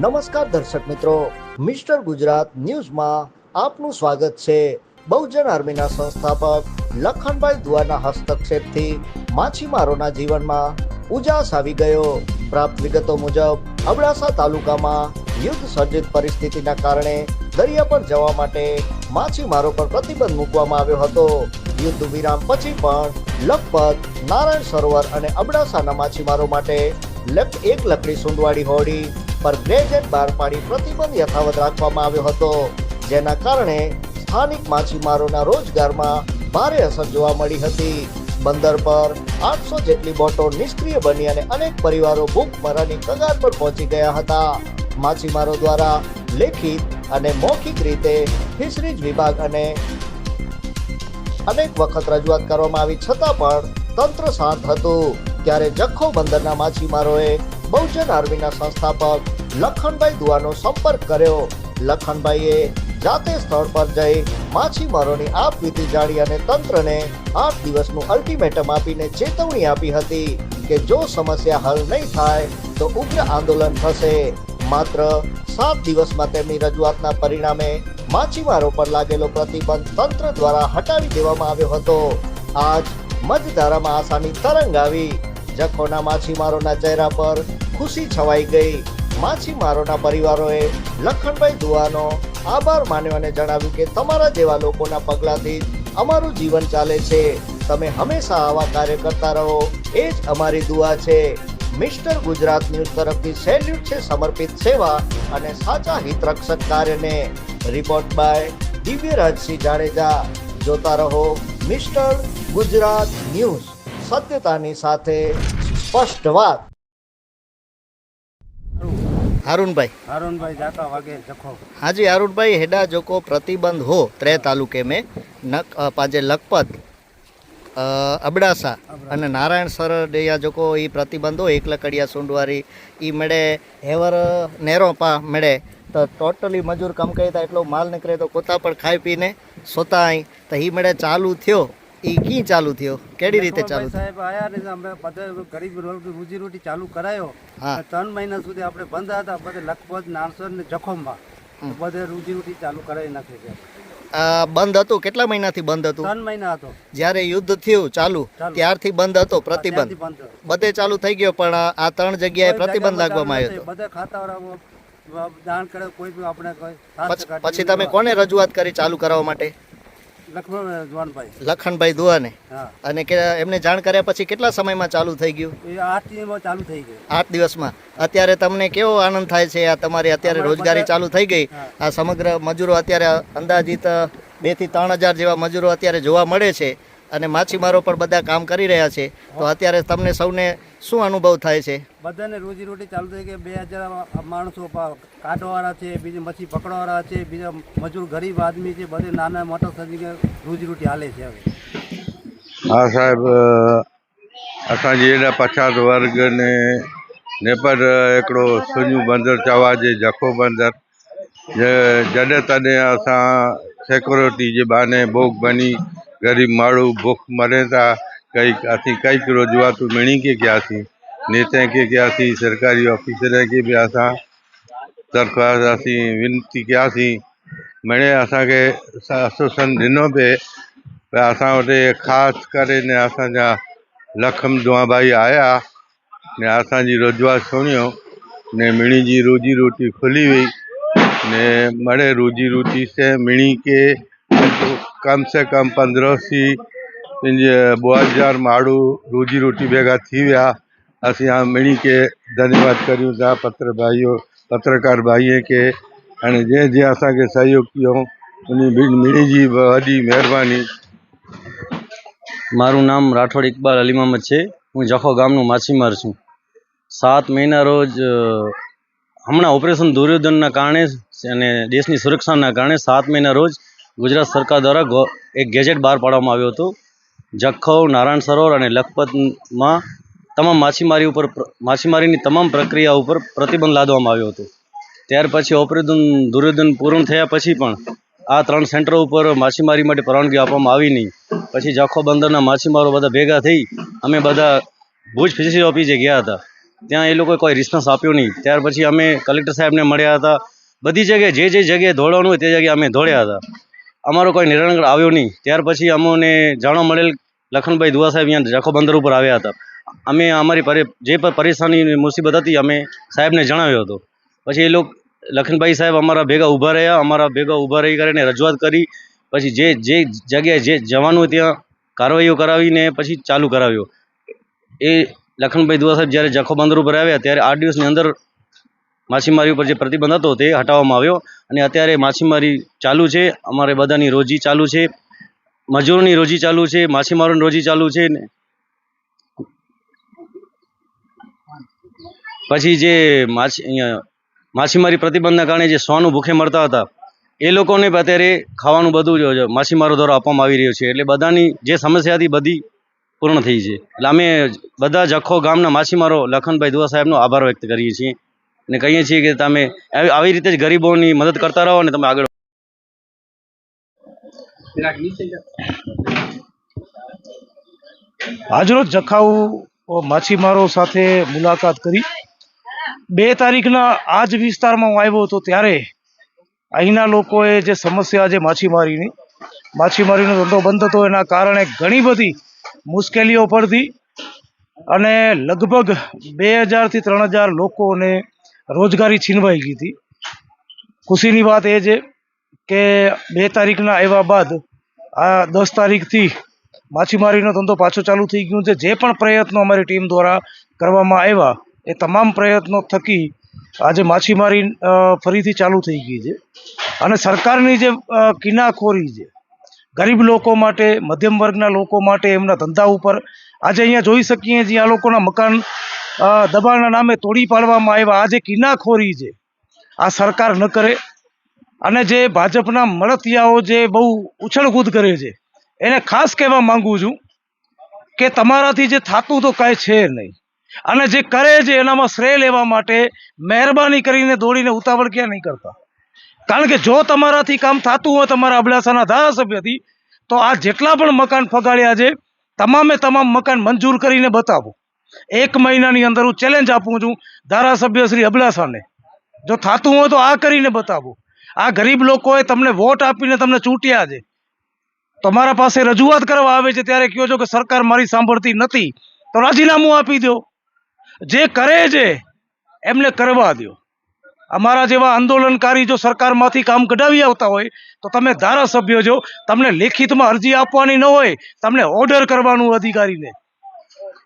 નમસ્કાર દર્શક મિત્રો. મિસ્ટર ગુજરાત ન્યૂઝમાં આપનું સ્વાગત છે. બહુજન આર્મીના સંસ્થાપક લખનભાઈ દુઆના હસ્તક્ષેપથી માછીમારોના જીવનમાં ઉજાસ આવી ગયો. પ્રાપ્ત વિગતો મુજબ, અબડાસા તાલુકામાં યુદ્ધ સર્જિત પરિસ્થિતિના કારણે દરિયા પર જવા માટે માછીમારો પર પ્રતિબંધ મૂકવામાં આવ્યો હતો. યુદ્ધ વિરામ પછી પણ લખપત, નારાયણ સરોવર અને અબડાસાના માછીમારો માટે એક લકડી સુંદવાડી હોડી પર ગ્રેજેટ બહાર પાડી પ્રતિબંધ યથાવત રાખવામાં આવ્યો હતો. જેના કારણે સ્થાનિક માછીમારોના રોજગારમાં ભારે અસર જોવા મળી હતી. બંદર પર આઠસો જેટલી બોટો નિષ્ક્રિય બની અને અનેક પરિવારો ભૂખમરાની કગાર પર પહોંચી ગયા હતા. માછીમારો દ્વારા લેખિત અને મૌખિક રીતે ફિશરીજ વિભાગ અને અનેક વખત રજૂઆત કરવામાં આવી, છતાં પણ તંત્ર શાંત હતું. ત્યારે જખો બંદરના માછીમારોએ બહુજન આર્મીના સંસ્થાપક લખનભાઈ દુઆનો સંપર્ક કર્યો. લખનભાઈએ જાતે સ્થળ પર જઈ માછીમારોની આપવીતી જાણી અને તંત્રને આઠ દિવસનું અલ્ટિમેટમ આપીને ચેતવણી આપી હતી કે જો સમસ્યા હલ નહીં થાય તો ઉગ્ર આંદોલન થશે. માત્ર સાત દિવસમાં તેમની રજૂઆતના પરિણામે માછીમારો પર લાગેલો પ્રતિબંધ તંત્ર દ્વારા હટાવી દેવામાં આવ્યો હતો. આજ મધધારામાં આશાની તરંગ આવી. જખોના માછીમારોના ચહેરા પર ખુશી છવાઈ ગઈ. માછીમારોના પરિવારોએ લખનભાઈ દુઆનો આભાર માન્યો અને જણાવ્યું કે તમારા જેવા લોકોના પગલાંથી અમારું જીવન ચાલે છે. તમે હંમેશા આવા કાર્ય કરતા રહો. એ જ અમારી દુઆ છે. મિસ્ટર ગુજરાત ન્યૂઝ તરફથી સેલ્યુટ છે સમર્પિત સેવા અને સાચા હિતરક્ષક કાર્યને. Report by Divyarajsinh Jadeja. જોતા રહો મિસ્ટર ગુજરાત ન્યૂઝ. સત્યતાની સાથે સ્પષ્ટ વાત. હારૂનભાઈ. હારૂનભાઈ જાકા વાગે જખો. હાજી હારૂનભાઈ હેડા જોકો પ્રતિબંધ હો ત્રે તાલુકે મેં. નક પાજે લખપત અબડાસા અને નારાયણ સર ડેયા જોકો એ એક લકડિયા સુંડવારી. એ મળે હેવર નેરો પા મળે. તો ટોટલી મજૂર કમ કહેતા એટલો માલ નીકળે તો કોતા પણ ખાઈ પીને સોતા અહીં તો એ મળે ચાલુ થયો. ઈ કી ચાલુ થયો? કેડી રીતે ચાલુ સાહેબ આયા ને અમે બધા ગરીબ રોજી રોટી ચાલુ કરાયો. ત્રણ મહિના સુધી આપણે બંધ હતા બધે લખપત નારસર ને જખોમાં બધે રોજી રોટી ચાલુ કરાવી નાખી છે. બંધ હતું? કેટલા મહિનાથી બંધ હતું? ત્રણ મહિના હતો. જ્યારે યુદ્ધ થયું ચાલુ. ત્યારથી બંધ હતો પ્રતિબંધ? બંધ ચાલુ થઈ ગયો પણ આ- ત્રણ જગ્યાએ પ્રતિબંધ લાગવામાં આવ્યો હતો. બધા ખાતાવાળા દાન કરે કોઈ આપણે પછી- તમે કોને રજૂઆત કરી ચાલુ કરાવવા માટે? લખનભાઈ દુઆને? અને કે એમને જાણ કર્યા પછી કેટલા સમયમાં ચાલુ થઈ ગયું? આઠ દિવસમાં ચાલુ થઈ ગયું. આઠ દિવસમાં. અત્યારે તમને કેવો આનંદ થાય છે? આ તમારી અત્યારે રોજગારી ચાલુ થઈ ગઈ. આ સમગ્ર મજૂરો અત્યારે અંદાજિત બેથી ત્રણ હજાર જેવા મજૂરો અત્યારે જોવા મળે છે. અને માછીમારો પણ બધા કામ કરી રહ્યા છે તો અત્યારે તમને સૌને શું અનુભવ થાય છે બધાને રોજી રોટી ચાલુ થઈ ગઈ બે હજાર માણસો પ- કાઢવાવાળા છે બીજા મચ્છી પકડવાવાળા છે બીજા મજૂર ગરીબ આદમી છે બધે નાના મોટા સજી રોજી રોટી હાલે છે હવે હા સાહેબ અ, असांजे हेॾा पछात वर्ग ने नेपर हिकिड़ो सुञू बंदर चवा जे जखो बंदर ज- जॾहिं तॾहिं असां सिक्योरिटी जे बहाने भोग बनी ग़रीब माण्हू भुख मरे था कई असीं कई रोज़गार मिणी के कयासीं नेता खे कयासीं सरकारी ऑफिसर खे बि असां दरख़्वास्त असीं विनती कयासीं मिणे असांखे आश्वासन ॾिनो पिए त असां वटि ख़ासि करे ने असांजा लखम दुआबाई आया ने असांजी रजूआत सुणियो ने मिणी जी रोजी रोटी खुली हुई ने मड़े रोजी रोटी से मिणी के कम से कम पंद्रहों पंहिंजे ॿ हज़ार माण्हू रोजी रोटी भेगा थी विया असीं हाणे मिणी खे धन्यवाद करियूं था पत्र भाइयो पत्रकार भाईअ खे हाणे जंहिं जंहिं असांखे सहयोग कयो उन मिणी जी वॾी महिरबानी મારું નામ રાઠોડ ઇકબાલ અલી મહમદ છે હું જખો ગામનો માછીમાર છું સાત મહિના રોજ અ, હમણાં ઓપરેશન દુર્યોધનના કારણે અને દેશની સુરક્ષાના કારણે સાત મહિના રોજ ગુજરાત સરકાર દ્વારા એક ગેજેટ બહાર પાડવામાં આવ્યો હતો. જખૌ, નારાયણ સરોવર અને લખપતમાં તમામ માછીમારી ઉપર માછીમારીની તમામ પ્રક્રિયા ઉપર પ્રતિબંધ લાદવામાં આવ્યો હતો. ત્યાર પછી ઓપરેશન દુર્યોધન પૂર્ણ થયા પછી પણ આ ત્રણ સેન્ટરો ઉપર માછીમારી માટે પરવાનગી આપવામાં આવી નહીં. પછી જખો બંદરના માછીમારો બધા ભેગા થઈ અમે બધા ભુજ ફિશરી ઓફિસે ગયા હતા. ત્યાં એ લોકોએ કોઈ રિસ્પોન્સ આપ્યો નહીં. ત્યાર પછી અમે કલેક્ટર સાહેબને મળ્યા હતા. બધી જગ્યાએ જે જે જગ્યાએ દોડવાનું હોય તે જગ્યાએ અમે દોડ્યા હતા. અમારો કોઈ નિર્ણય આવ્યો નહીં. ત્યાર પછી અમોને જાણવા મળેલ લખનભાઈ દુવા સાહેબ અહીંયા જખો બંદર ઉપર આવ્યા હતા. અમે અમારી જે પણ પરેશાની મુસીબત હતી અમે સાહેબને જણાવ્યો હતો. પછી એ લોકો, લખનભાઈ સાહેબ અમારા ભેગા ઊભા રહ્યા, અમારા ભેગા ઊભા રહી કરીને રજૂઆત કરી. પછી જે જે જગ્યાએ જે જવાનું ત્યાં કાર્યવાહીઓ કરાવીને પછી ચાલુ કરાવ્યો. એ લખનભાઈ દુવા સાહેબ જ્યારે જખો બંદર ઉપર આવ્યા, ત્યારે આઠ દિવસની અંદર માછીમારી ઉપર જે પ્રતિબંધ હતો તે હટાવવામાં આવ્યો અને અત્યારે માછીમારી ચાલુ છે. અમારે બધાની રોજી ચાલુ છે. મજૂરોની રોજી ચાલુ છે. માછીમારોની રોજી ચાલુ છે. પછી જે માછી માછીમારી પ્રતિબંધના કારણે જે સોનું ભૂખે મળતા હતા, એ લોકોને અત્યારે ખાવાનું બધું માછીમારો દ્વારા આપવામાં આવી રહ્યું છે. એટલે બધાની જે સમસ્યા હતી બધી પૂર્ણ થઈ છે. એટલે અમે બધા જખો ગામના માછીમારો લખનભાઈ દુવા સાહેબનો આભાર વ્યક્ત કરીએ છીએ. અને કહીએ છીએ કે તમે આવી રીતે જ ગરીબોની મદદ કરતા રહો અને તમે આગળ આજરોજ જખાઉ માછીમારો સાથે મુલાકાત કરી. બે તારીખના આ જ વિસ્તારમાં હું આવ્યો હતો ત્યારે અહીંના લોકોએ જે સમસ્યા છે માછીમારીની, માછીમારીનો ધંધો બંધ હતો. એના કારણે ઘણી બધી મુશ્કેલીઓ પડતી અને લગભગ બે હજારથી ત્રણ હજાર લોકોને રોજગારી છીનવાઈ ગઈ હતી. ખુશીની વાત એ છે કે બે તારીખના આવ્યા બાદ આ દસ તારીખથી માછીમારીનો ધંધો પાછો ચાલુ થઈ ગયો છે. જે પણ પ્રયત્નો અમારી ટીમ દ્વારા કરવામાં આવ્યા, એ તમામ પ્રયત્નો થકી આજે માછીમારી ફરીથી ચાલુ થઈ ગઈ છે. અને સરકારની જે કિનાખોરી છે, ગરીબ લોકો માટે, મધ્યમ વર્ગના લોકો માટે એમના ધંધા ઉપર આજે અહીંયા જોઈ શકીએ છીએ આ લોકોના મકાન દબાણના નામે તોડી પાડવામાં આવ્યા. આ જે કિનાખોરી છે. આ સરકાર ન કરે. અને જે ભાજપના મળતિયાઓ જે બહુ ઉછળકૂદ કરે છે, એને ખાસ કહેવા માંગુ છું કે તમારાથી જે થતું તો કાંઈ છે નહીં. અને જે કરે છે એનામાં શ્રેય લેવા માટે મહેરબાની કરીને દોડીને ઉતાવળ ક્યાં નહીં કરતા. કારણ કે જો તમારાથી કામ થતું હોય તમારા અબડાસાના ધારાસભ્યથી, તો આ જેટલા પણ મકાન ફગાડ્યા છે, તમામે તમામ મકાન મંજૂર કરીને બતાવો. એક મહિનાની અંદર હું ચેલેન્જ આપું છું ધારાસભ્ય શ્રી અબડાસાને જો થતું હોય તો આ કરીને બતાવો. આ ગરીબ લોકોએ તમને વોટ આપીને તમને ચૂંટ્યા છે. તમારા પાસે રજૂઆત કરવા આવે છે ત્યારે કહો છો કે સરકાર મારી સાંભળતી નથી, તો રાજીનામું આપી દો. જે કરે છે, એમને કરવા દો. અમારા જેવા આંદોલનકારી જો સરકારમાંથી કામ કઢાવી આવતા હોય, તો તમે ધારાસભ્ય છો. તમને લેખિતમાં અરજી આપવાની ન હોય, તમને ઓર્ડર કરવાનું અધિકારીને.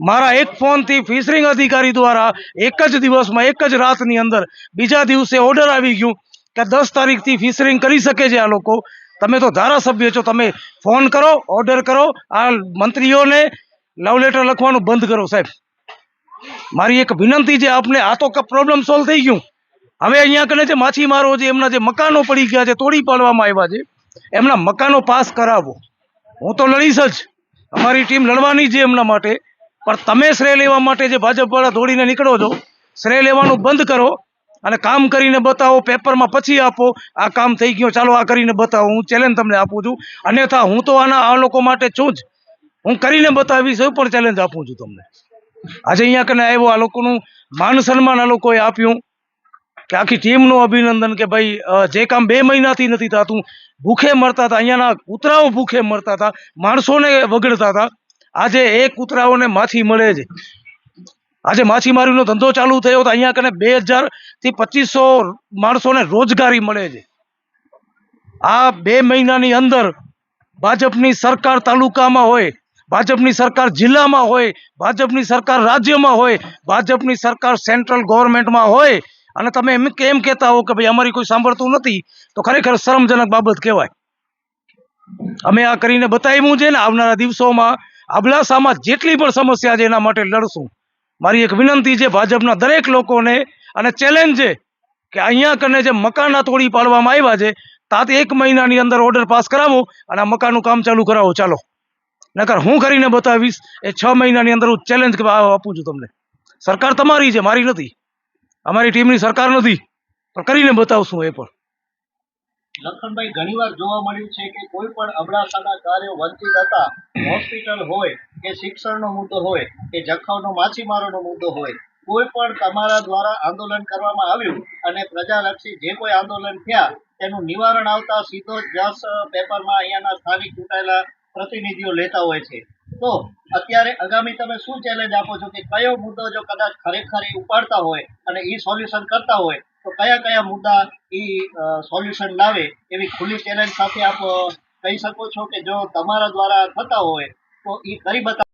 મારા એક ફોનથી ફિશરિંગ અધિકારી દ્વારા એક જ દિવસમાં એક જ રાતની અંદર બીજા દિવસે ઓર્ડર આવી ગયું કે દસ તારીખથી ફિશરિંગ કરી શકે છે આ લોકો. તમે તો ધારાસભ્ય છો, તમે ફોન કરો ઓર્ડર કરો, આ મંત્રીઓને લવ લેટર લખવાનું બંધ કરો સાહેબ. મારી એક વિનંતી છે, આપને આ તો પ્રોબ્લેમ સોલ્વ થઈ ગયું. હવે અહીંયા કને જે માછીમારો છે, એમના જે મકાનો પડી ગયા છે, તોડી પાડવામાં આવ્યા છે. એમના મકાનો પાસ કરાવો. હું તો લડીશ જ. અમારી ટીમ લડવાની છે એમના માટે. પણ તમે શ્રેય લેવા માટે જે ભાજપવાળા દોડીને નીકળો છો, શ્રેય લેવાનું બંધ કરો અને કામ કરીને બતાવો, પેપરમાં પછી આપો, આ કામ થઈ ગયું, ચાલો આ કરીને બતાવો, હું ચેલેન્જ તમને આપું છું. અન્યથા હું તો આના આ લોકો માટે છું જ. હું કરીને બતાવીશ, એવું પણ ચેલેન્જ આપું છું તમને. આજે અહીંયા કને આવ્યો, આ લોકોનું માન સન્માન આ લોકોએ આપ્યું કે આખી ટીમનું અભિનંદન કે ભાઈ જે કામ બે મહિનાથી નથી થતું, ભૂખે મરતા હતા, અહીંયાના કૂતરાઓ ભૂખે મરતા હતા, માણસોને વગડતા હતા. આજે એ કૂતરાઓને માછી મળે છે. આજે માછીમારીનો ધંધો ચાલુ થયો તો અહીંયા કને બેથી પચીસો માણસોને રોજગારી મળે છે. આ બે મહિનાની અંદર ભાજપની સરકાર તાલુકામાં હોય, ભાજપની સરકાર જિલ્લામાં હોય, ભાજપની સરકાર રાજ્યમાં હોય, ભાજપની સરકાર સેન્ટ્રલ ગવર્મેન્ટમાં હોય, અને તમે એમ કેમ કહેતા હો કે ભાઈ અમારી કોઈ સાંભળતું નથી, તો ખરેખર શરમજનક બાબત કહેવાય. અમે આ કરીને બતાવ્યું છે ને આવનારા દિવસોમાં અબડાસામાં જેટલી પણ સમસ્યા છે એના માટે લડશું. મારી એક વિનંતી છે ભાજપના દરેક લોકોને અને ચેલેન્જ છે કે અહીંયા કને જે મકાના તોડી પાડવામાં આવ્યા છે, તાત એક મહિનાની અંદર ઓર્ડર પાસ કરાવો અને આ મકાનનું કામ ચાલુ કરાવો, ચાલો. નકર હું કરીને બતાવીશ, એ છ મહિનાની અંદર હું ચેલેન્જ આપું છું તમને. સરકાર તમારી છે, મારી નથી. અમારી ટીમની સરકાર નથી. પણ કરીને બતાવશું એ પણ. લખનભાઈ ઘણીવાર જોવા મળ્યું છે કે કોઈ પણ અબડાસાના કાર્યો વંચિત હતા, હોસ્પિટલ હોય, કે શિક્ષણનો મુદ્દો હોય, કે જખાઉનો માછીમારોનો મુદ્દો હોય, કોઈ પણ તમારા દ્વારા આંદોલન કરવામાં આવ્યું અને પ્રજાલક્ષી જે કોઈ આંદોલન થયા, તેનું નિવારણ આવતા સીધો જસ પેપરમાં અહીંયાના સ્થાનિક ચૂંટાયેલા પ્રતિનિધિઓ લેતા હોય છે. તો, અત્યારે આગામી તમે શું ચેલેન્જ આપો છો કે કયો મુદ્દો જો કદાચ ખરેખર ઉપાડતા હોય અને એ સોલ્યુશન કરતા હોય તો કયા કયા મુદ્દા એ સોલ્યુશન લાવે એવી ખુલ્લી ચેલેન્જ સાથે આપ કહી શકો છો કે જો તમારા દ્વારા થતા હોય તો એ કરી બતાવો.